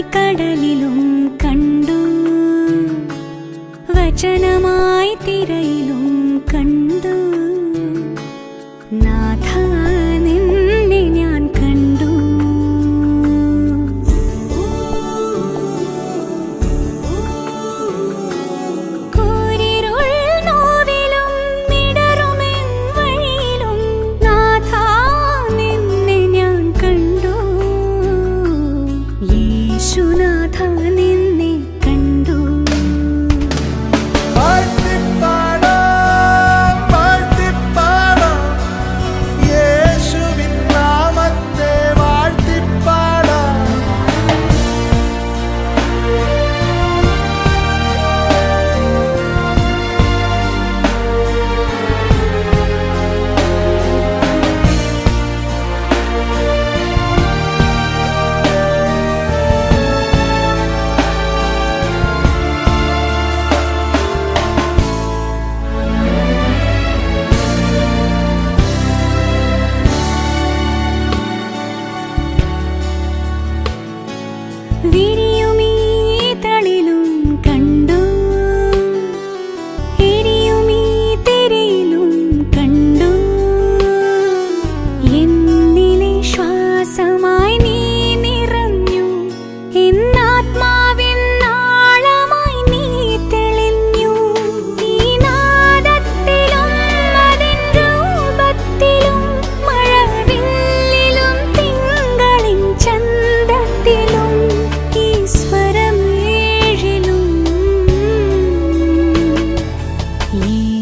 കടലിലും കണ്ടു. വചനമായി തിരയിലും കണ്ടു. 住那趟。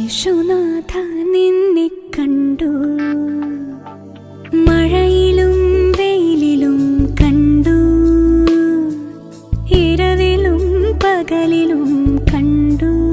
യേശുനാഥ നിന്നെ കണ്ടു. മഴയിലും വെയിലിലും കണ്ടു. ഇരവിലും പകലിലും കണ്ടു.